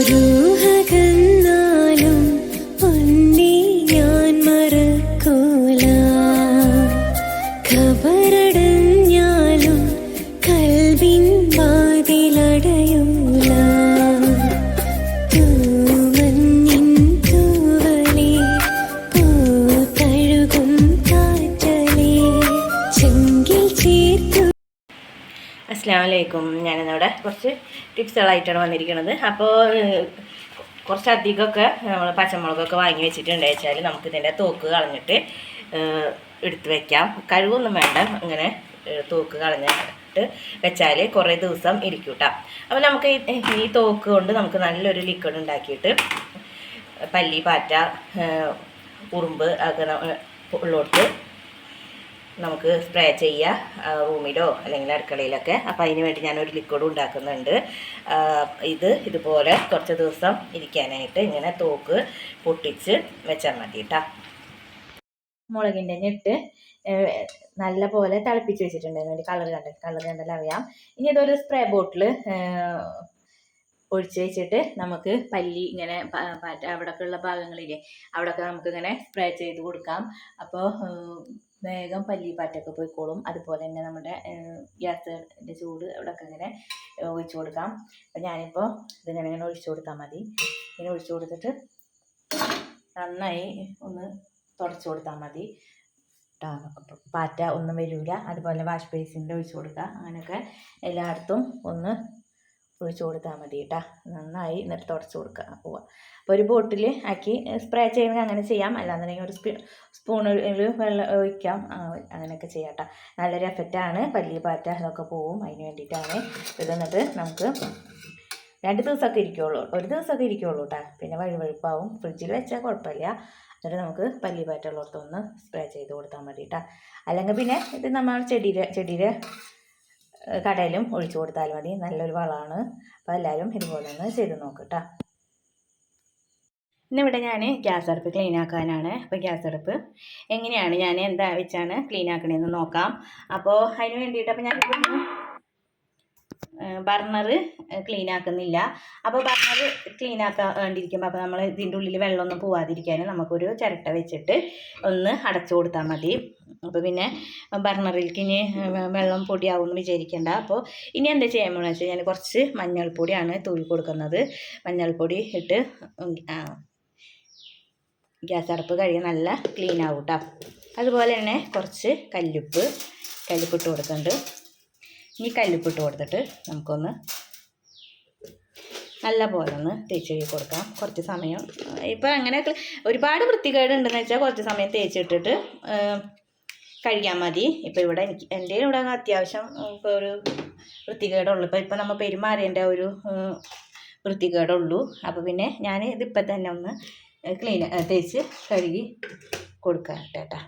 രൂഹകന്നാലും അസ്സാം വലൈക്കും ഞാനിന്നിവിടെ കുറച്ച് ടിപ്സുകളായിട്ടാണ് വന്നിരിക്കുന്നത് അപ്പോൾ കുറച്ചധികമൊക്കെ നമ്മൾ പച്ചമുളകൊക്കെ വാങ്ങി വെച്ചിട്ടുണ്ട്. വെച്ചാൽ നമുക്ക് ഇതിന്റെ തോക്ക് കളഞ്ഞിട്ട് എടുത്ത് വെക്കാം. കഴിവൊന്നും വേണ്ട. ഇങ്ങനെ ഏഹ്, തോക്ക് കളഞ്ഞിട്ട് വെച്ചാൽ കുറേ ദിവസം ഇരിക്കും കേട്ടോ അപ്പോൾ നമുക്ക് ഈ- തോക്ക് കൊണ്ട് നമുക്ക് നല്ലൊരു ലിക്വിഡ് ഉണ്ടാക്കിയിട്ട് പല്ലി പാറ്റ ഉറുമ്പ് ഒക്കെ ഉള്ളോട്ട് നമുക്ക് സ്പ്രേ ചെയ്യുക റൂമിലോ അല്ലെങ്കിൽ അടുക്കളയിലൊക്കെ. അപ്പോൾ അതിന് വേണ്ടി ഞാനൊരു ലിക്വിഡ് ഉണ്ടാക്കുന്നുണ്ട്. ഇത് ഇതുപോലെ കുറച്ച് ദിവസം ഇരിക്കാനായിട്ട് ഇങ്ങനെ തോക്ക് പൊട്ടിച്ച് വെച്ചാൽ മതി കേട്ടോ മുളകിന്റെ ഞെട്ട് നല്ല പോലെ തിളപ്പിച്ച് വെച്ചിട്ടുണ്ടായിരുന്നു. കളർ കണ്ട കളർ കണ്ടാൽ അറിയാം. ഇനി ഇതൊരു സ്പ്രേ ബോട്ടിൽ ഒഴിച്ച് വെച്ചിട്ട് നമുക്ക് പല്ലി ഇങ്ങനെ അവിടെയൊക്കെ ഉള്ള ഭാഗങ്ങളില്ലേ നമുക്ക് ഇങ്ങനെ സ്പ്രേ ചെയ്ത് കൊടുക്കാം. അപ്പോൾ വേഗം പല്ലി പാറ്റൊക്കെ പോയിക്കോളും. അതുപോലെ തന്നെ നമ്മുടെ ഗ്യാസിന്റെ ചൂട് അവിടെയൊക്കെ ഇങ്ങനെ ഒഴിച്ച് കൊടുക്കാം. അപ്പം ഞാനിപ്പോൾ ഇതിങ്ങനെ ഇങ്ങനെ ഒഴിച്ചു കൊടുത്താൽ മതി. ഇങ്ങനെ ഒഴിച്ചു കൊടുത്തിട്ട് നന്നായി ഒന്ന് തുടച്ചു കൊടുത്താൽ മതി. പാറ്റ ഒന്നും വരില്ല അതുപോലെ വാഷ് ബേസിന്റെ ഒഴിച്ചു കൊടുക്കുക അങ്ങനെയൊക്കെ എല്ലായിടത്തും ഒന്ന് ഒഴിച്ച് കൊടുത്താൽ മതി കേട്ടോ നന്നായി എന്നിട്ട് തുടച്ച് കൊടുക്കുക പോവുക അപ്പോൾ ഒരു ബോട്ടിൽ ആക്കി സ്പ്രേ ചെയ്യണമെങ്കിൽ അങ്ങനെ ചെയ്യാം. അല്ലാന്നുണ്ടെങ്കിൽ ഒരു സ്പൂ സ്പൂണിൽ വെള്ളം ഒഴിക്കാം. അങ്ങനെയൊക്കെ ചെയ്യാം കേട്ടോ നല്ലൊരു എഫക്റ്റാണ് പല്ലി പാറ്റ അതൊക്കെ പോവും അതിന് വേണ്ടിയിട്ടാണ്. ഇത് എന്നിട്ട് നമുക്ക് രണ്ട് ദിവസമൊക്കെ ഇരിക്കുള്ളൂ. ഒരു ദിവസമൊക്കെ ഇരിക്കുള്ളൂ കേട്ടോ പിന്നെ വഴുവഴുപ്പാവും. ഫ്രിഡ്ജിൽ വെച്ചാൽ കുഴപ്പമില്ല. എന്നിട്ട് നമുക്ക് പല്ലി പാറ്റുള്ളിടത്തൊന്ന് സ്പ്രേ ചെയ്ത് കൊടുത്താൽ മതി കേട്ടോ അല്ലെങ്കിൽ പിന്നെ ഇത് നമ്മൾ ചെടിയിൽ ചെടിയുടെ ഏഹ് കടയിലും ഒഴിച്ചു കൊടുത്താൽ മതി. നല്ലൊരു വളമാണ്. അപ്പോൾ എല്ലാവരും ഇതുപോലെ ഒന്ന് ചെയ്ത് നോക്കട്ടോ കേട്ടോ ഇന്നിവിടെ ഞാൻ ഗ്യാസ് അടുപ്പ് ക്ലീൻ ആക്കാനാണ്. അപ്പോൾ ഗ്യാസ് അടുപ്പ് എങ്ങനെയാണ് ഞാൻ എന്താ വെച്ചാണ് ക്ലീൻ ആക്കണതെന്ന് നോക്കാം. അപ്പോൾ അതിന് വേണ്ടിയിട്ട് അപ്പോൾ ഞാൻ ബർണർ ക്ലീൻ ആക്കുന്നില്ല. അപ്പോൾ ബർണർ ക്ലീൻ ആക്കാൻ വേണ്ടിയിരിക്കുമ്പോൾ അപ്പോൾ നമ്മൾ ഇതിന്റെ ഉള്ളിൽ വെള്ളമൊന്നും പോവാതിരിക്കാൻ നമുക്കൊരു ചിരട്ട വെച്ചിട്ട് ഒന്ന് അടച്ചു കൊടുത്താൽ മതി. അപ്പോൾ പിന്നെ ബർണറിലേക്ക് ഇനി വെള്ളം പൊടിയാവും എന്ന് വിചാരിക്കേണ്ട. അപ്പോൾ ഇനി എന്താ ചെയ്യാൻ പോകുന്നത് വെച്ചാൽ ഞാൻ കുറച്ച് മഞ്ഞൾപ്പൊടിയാണ് തൂവി കൊടുക്കുന്നത്. മഞ്ഞൾപ്പൊടി ഇട്ട് ഗ്യാസ് അടപ്പ് കഴിയാൻ നല്ല ക്ലീൻ ആവും കേട്ടോ അതുപോലെ തന്നെ കുറച്ച് കല്ലുപ്പ് കല്ലുപ്പ് ഇട്ട് കൊടുക്കുന്നുണ്ട്. ഈ കല്ലുപ്പിട്ട് കൊടുത്തിട്ട് നമുക്കൊന്ന് നല്ല പോലെ ഒന്ന് തേച്ച് കഴുകി കൊടുക്കാം. കുറച്ച് സമയം ഇപ്പം അങ്ങനെ ഒരുപാട് വൃത്തികേട് ഉണ്ടെന്ന് വെച്ചാൽ കുറച്ച് സമയം തേച്ചിട്ടിട്ട് കഴിക്കാൻ മതി. ഇപ്പം ഇവിടെ എനിക്ക് എന്റെ ഇവിടെ അത്യാവശ്യം ഇപ്പോൾ ഒരു വൃത്തികേടുള്ളൂ. ഇപ്പം ഇപ്പം നമ്മൾ പെരുമാറേണ്ട ഒരു വൃത്തികേടുള്ളൂ. അപ്പോൾ പിന്നെ ഞാൻ ഇതിപ്പോൾ തന്നെ ഒന്ന് ക്ലീൻ തേച്ച് കഴുകി കൊടുക്കാം കേട്ടാ.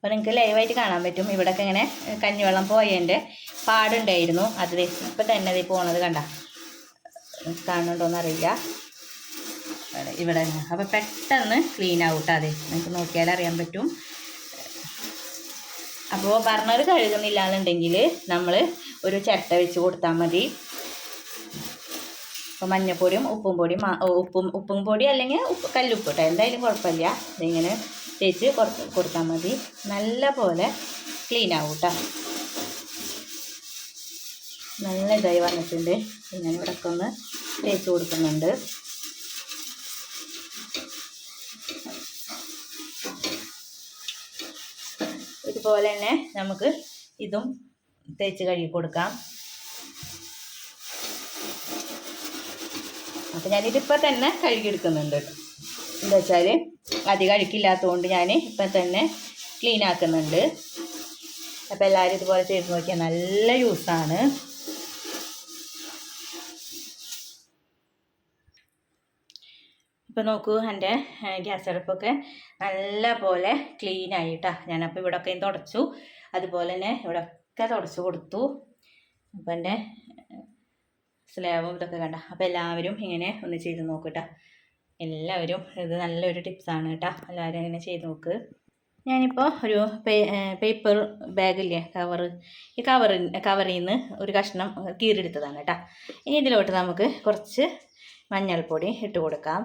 അപ്പോൾ നിങ്ങൾക്ക് ലൈവായിട്ട് കാണാൻ പറ്റും. ഇവിടെയൊക്കെ ഇങ്ങനെ കഞ്ഞിവെള്ളം പോയതിന്റെ പാടുണ്ടായിരുന്നു. അത് ഇപ്പം തന്നെ ഇത് പോണത് കണ്ട. കാണുന്നുണ്ടോയെന്ന് അറിയില്ല ഇവിടെ- അപ്പം അപ്പോൾ പെട്ടെന്ന് ക്ലീൻ ആവട്ടെ അതെ നിങ്ങൾക്ക് നോക്കിയാൽ അറിയാൻ പറ്റും. അപ്പോൾ ബർണർ കഴുകുന്നില്ല എന്നുണ്ടെങ്കിൽ നമ്മൾ ഒരു ചിരട്ട വെച്ച് കൊടുത്താൽ മതി. അപ്പോൾ മഞ്ഞപ്പൊടിയും ഉപ്പും പൊടിയും ഉപ്പും ഉപ്പും പൊടി അല്ലെങ്കിൽ ഉപ്പ് കല്ലുപ്പ് കേട്ടോ എന്തായാലും കുഴപ്പമില്ല. ഇതിങ്ങനെ തേച്ച് കുറച്ച് കൊടുത്താൽ മതി. നല്ല പോലെ ക്ലീൻ ആവും കേട്ടോ നല്ല ഇതായി വന്നിട്ടുണ്ട്. ഞാൻ ഇവിടെയൊക്കെ ഒന്ന് തേച്ച് കൊടുക്കുന്നുണ്ട്. ഇതുപോലെ തന്നെ നമുക്ക് ഇതും തേച്ച് കഴുകി കൊടുക്കാം. അപ്പം ഞാനിതിപ്പോൾ തന്നെ കഴുകിയെടുക്കുന്നുണ്ട്. എന്താ വെച്ചാൽ അധികം അഴുക്കില്ലാത്തതുകൊണ്ട് ഞാൻ ഇപ്പം തന്നെ ക്ലീൻ ആക്കുന്നുണ്ട്. അപ്പോൾ എല്ലാവരും ഇതുപോലെ ചെയ്ത് നോക്കിയാൽ നല്ല യൂസാണ് ഇപ്പോൾ നോക്കൂ എന്റെ ഗ്യാസ് അടുപ്പൊക്കെ നല്ല പോലെ ക്ലീൻ ആയിട്ടാ. ഞാനപ്പോൾ ഇവിടെ ഒക്കെ തുടച്ചു അതുപോലെ തന്നെ ഇവിടെ ഒക്കെ തുടച്ചു കൊടുത്തു. അപ്പോൾ എന്റെ സ്ലാബും ഇതൊക്കെ കണ്ട. അപ്പോൾ എല്ലാവരും ഇങ്ങനെ ഒന്ന് ചെയ്ത് നോക്കൂട്ടാ എല്ലാവരും ഇത് നല്ലൊരു ടിപ്സാണ് കേട്ടോ എല്ലാവരും ഇങ്ങനെ ചെയ്ത് നോക്ക്. ഞാനിപ്പോൾ ഒരു പേപ്പർ ബാഗില്ലേ കവർ ഈ കവറിൽ കവറിൽ നിന്ന് ഒരു കഷ്ണം കീറിയെടുത്തതാണ് കേട്ടോ ഇനി ഇതിലോട്ട് നമുക്ക് കുറച്ച് മഞ്ഞൾപ്പൊടി ഇട്ട് കൊടുക്കാം.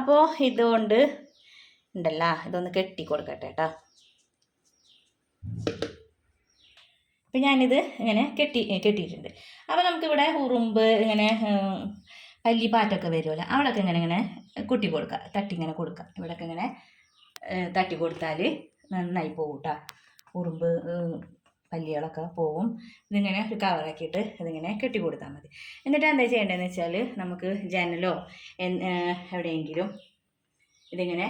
അപ്പോൾ ഇതുകൊണ്ട് ഉണ്ടല്ല ഇതൊന്ന് കെട്ടി കൊടുക്കട്ടെ കേട്ടോ അപ്പം ഞാനിത് ഇങ്ങനെ കെട്ടി കെട്ടിയിട്ടുണ്ട്. അപ്പോൾ നമുക്കിവിടെ ഉറുമ്പ് ഇങ്ങനെ പല്ലി പാറ്റൊക്കെ വരുമല്ലോ അവിടെയൊക്കെ ഇങ്ങനെ ഇങ്ങനെ കുട്ടി കൊടുക്കുക തട്ടി ഇങ്ങനെ കൊടുക്കുക ഇവിടെയൊക്കെ ഇങ്ങനെ തട്ടി കൊടുത്താൽ നന്നായി പോകും കേട്ടോ ഉറുമ്പ് പല്ലികളൊക്കെ പോവും. ഇതിങ്ങനെ ഒരു കവറാക്കിയിട്ട് ഇതിങ്ങനെ കെട്ടി കൊടുത്താൽ മതി. എന്നിട്ട് എന്താ ചെയ്യേണ്ടതെന്ന് വെച്ചാൽ നമുക്ക് ജനലോ എവിടെയെങ്കിലും ഇതിങ്ങനെ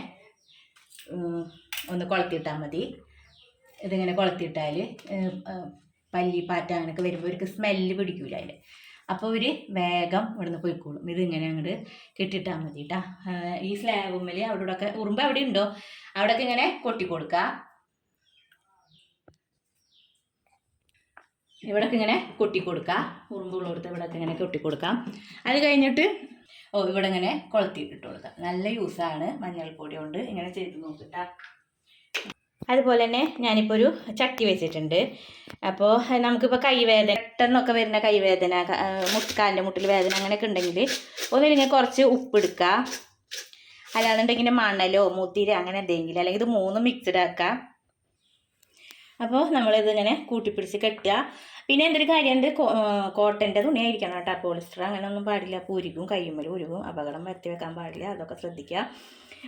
ഒന്ന് കൊളത്തിയിട്ടാൽ മതി. ഇതിങ്ങനെ കൊളത്തിയിട്ടാൽ പല്ലി പാറ്റ അങ്ങനെയൊക്കെ വരുമ്പോൾ അവർക്ക് സ്മെല്ല് പിടിക്കൂല അതിൽ അപ്പോൾ അവർ വേഗം ഇവിടുന്ന് പോയിക്കോളും. ഇതിങ്ങനെ അങ്ങോട്ട് കെട്ടിട്ടാൽ മതി കേട്ടോ ഈ സ്ലാബുമ്മൽ അവിടെ ഇവിടെയൊക്കെ ഉറുമ്പ് അവിടെ ഉണ്ടോ? അവിടെ ഒക്കെ ഇങ്ങനെ കൊട്ടി ഇവിടൊക്കെ ഇങ്ങനെ കൊട്ടി കൊടുക്കുക ഉറുമ്പുള്ളടുത്ത് ഇവിടൊക്കെ ഇങ്ങനെ കൊട്ടിക്കൊടുക്കാം അത് കഴിഞ്ഞിട്ട് ഓ ഇവിടെ ഇങ്ങനെ കൊളുത്തിയിട്ടിട്ട് കൊടുക്കാം. നല്ല യൂസാണ് മഞ്ഞൾപ്പൊടി കൊണ്ട് ഇങ്ങനെ ചെയ്ത് നോക്കിട്ടാ അതുപോലെ തന്നെ ഞാനിപ്പോൾ ഒരു ചട്ടി വെച്ചിട്ടുണ്ട്. അപ്പോൾ നമുക്കിപ്പോൾ കൈവേദന പെട്ടെന്നൊക്കെ വരുന്ന കൈവേദന മുട്ടുകാലിന്റെ മുട്ടിൽ വേദന അങ്ങനെയൊക്കെ ഉണ്ടെങ്കിൽ ഒന്നില്ലെങ്കിൽ കുറച്ച് ഉപ്പെടുക്കുക അല്ലാന്നുണ്ടെങ്കിൽ മണലോ മുതിര അങ്ങനെ എന്തെങ്കിലും അല്ലെങ്കിൽ ഇത് മൂന്നും മിക്സ്ഡ് ആക്കുക അപ്പോൾ നമ്മളിത് ഇങ്ങനെ കൂട്ടിപ്പിടിച്ച് കെട്ടുക. പിന്നെ എന്തൊരു കാര്യമുണ്ട് കോട്ടന്റെ തുണിയായിരിക്കണം കേട്ടോ. പോളിസ്റ്റർ അങ്ങനെ ഒന്നും പാടില്ല. പൂരിക്കും കയ്യുമ്മൽ ഉരുകും അപകടം വരുത്തി വെക്കാൻ പാടില്ല. അതൊക്കെ ശ്രദ്ധിക്കുക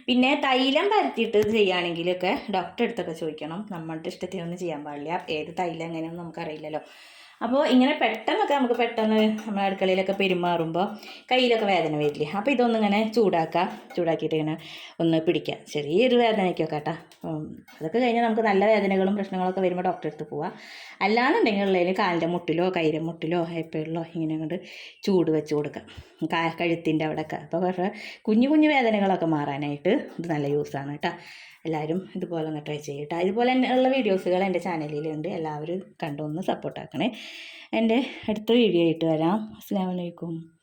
പിന്നെ തൈലം പരത്തിയിട്ട് ചെയ്യുകയാണെങ്കിലൊക്കെ ഡോക്ടറെ അടുത്തൊക്കെ ചോദിക്കണം. നമ്മളുടെ ഇഷ്ടത്തിനൊന്നും ചെയ്യാൻ പാടില്ല. ഏത് തൈലം എങ്ങനെയൊന്നും നമുക്കറിയില്ലല്ലോ. അപ്പോൾ ഇങ്ങനെ പെട്ടെന്നൊക്കെ നമുക്ക് പെട്ടെന്ന് നമ്മുടെ അടുക്കളയിലൊക്കെ പെരുമാറുമ്പോൾ കയ്യിലൊക്കെ വേദന വരില്ലേ? അപ്പോൾ ഇതൊന്നും ഇങ്ങനെ ചൂടാക്കുക ചൂടാക്കിയിട്ട് ഇങ്ങനെ ഒന്ന് പിടിക്കുക ചെറിയൊരു വേദനയ്ക്കൊക്കെ കേട്ടോ അതൊക്കെ കഴിഞ്ഞാൽ നമുക്ക് നല്ല വേദനകളും പ്രശ്നങ്ങളൊക്കെ വരുമ്പോൾ ഡോക്ടറെ അടുത്ത് പോവാം. അല്ലാന്നുണ്ടെങ്കിൽ ഉള്ളതിൽ കാലിന്റെ മുട്ടിലോ കൈയുടെ മുട്ടിലോ ഹൈപ്പേളിലോ ഇങ്ങനെ അങ്ങോട്ട് ചൂട് വെച്ച് കൊടുക്കുക കാ കഴുത്തിന്റെ അവിടെയൊക്കെ. അപ്പോൾ പക്ഷേ കുഞ്ഞു കുഞ്ഞു വേദനകളൊക്കെ മാറാനായിട്ട് ഇത് നല്ല യൂസാണ് കേട്ടോ. എല്ലാവരും ഇതുപോലെ ഒന്ന് ട്രൈ ചെയ്യട്ടോ ഇതുപോലെ ഉള്ള വീഡിയോസുകൾ എന്റെ ചാനലിലുണ്ട് എല്ലാവരും കണ്ടൊന്ന് സപ്പോർട്ടാക്കണേ എന്റെ അടുത്ത വീഡിയോ ആയിട്ട് വരാം. അസ്സാം വലൈക്കും